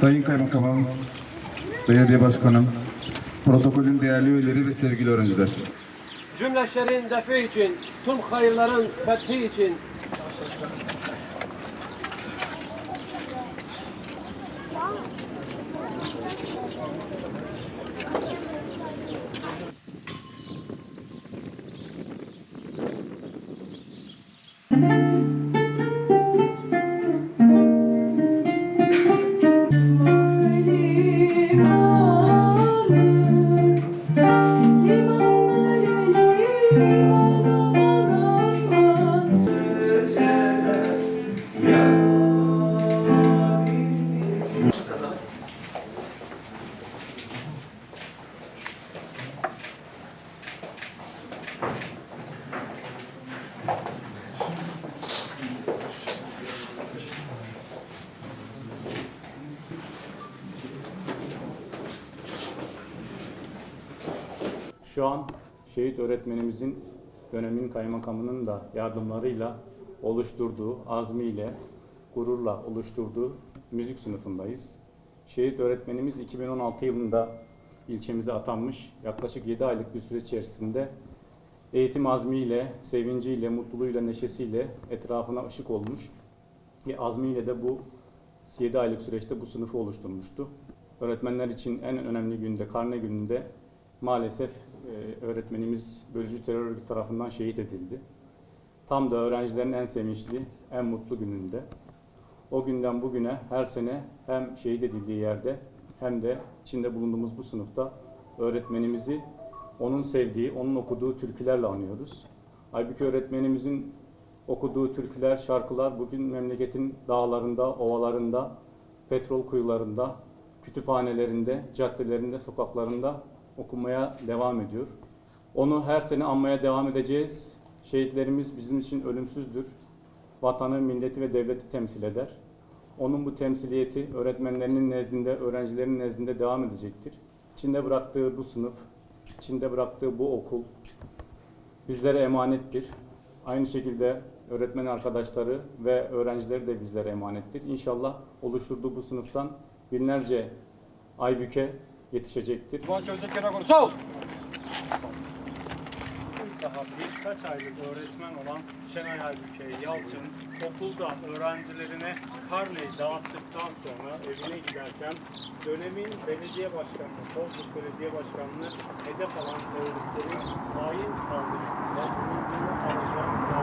Sayın Kaymakamım, Belediye Başkanım, protokolün değerli üyeleri ve sevgili öğrenciler. Cümleşlerin defi için, tüm hayırların fethi için Limanı, Şu an şehit öğretmenimizin dönemin kaymakamının da yardımlarıyla oluşturduğu, azmiyle, gururla oluşturduğu müzik sınıfındayız. Şehit öğretmenimiz 2016 yılında ilçemize atanmış. Yaklaşık 7 aylık bir süre içerisinde eğitim azmiyle, sevinciyle, mutluluğuyla, neşesiyle etrafına ışık olmuş. Ve azmiyle de bu 7 aylık süreçte bu sınıfı oluşturmuştu. Öğretmenler için en önemli günde, karne gününde maalesef e, öğretmenimiz bölücü terör örgütü tarafından şehit edildi. Tam da öğrencilerin en sevinçli, en mutlu gününde. O günden bugüne her sene hem şehit edildiği yerde hem de içinde bulunduğumuz bu sınıfta öğretmenimizi onun sevdiği, onun okuduğu türkülerle anıyoruz. Halbuki öğretmenimizin okuduğu türküler, şarkılar bugün memleketin dağlarında, ovalarında, petrol kuyularında, kütüphanelerinde, caddelerinde, sokaklarında okunmaya devam ediyor. Onu her sene anmaya devam edeceğiz. Şehitlerimiz bizim için ölümsüzdür. Vatanı, milleti ve devleti temsil eder. Onun bu temsiliyeti öğretmenlerinin nezdinde, öğrencilerin nezdinde devam edecektir. İçinde bıraktığı bu sınıf, içinde bıraktığı bu okul bizlere emanettir. Aynı şekilde öğretmen arkadaşları ve öğrencileri de bizlere emanettir. İnşallah oluşturduğu bu sınıftan binlerce Aybüke yetişecektir. İlk daha birkaç aylık öğretmen olan Şenay Aybüke Yalçın okulda öğrencilerine karneyi dağıttıktan sonra evine giderken dönemin belediye başkanı, Bozkurt Belediye Başkanı'nı hedef alan teröristlerin hain saldırısında bulunduğunu alacağını.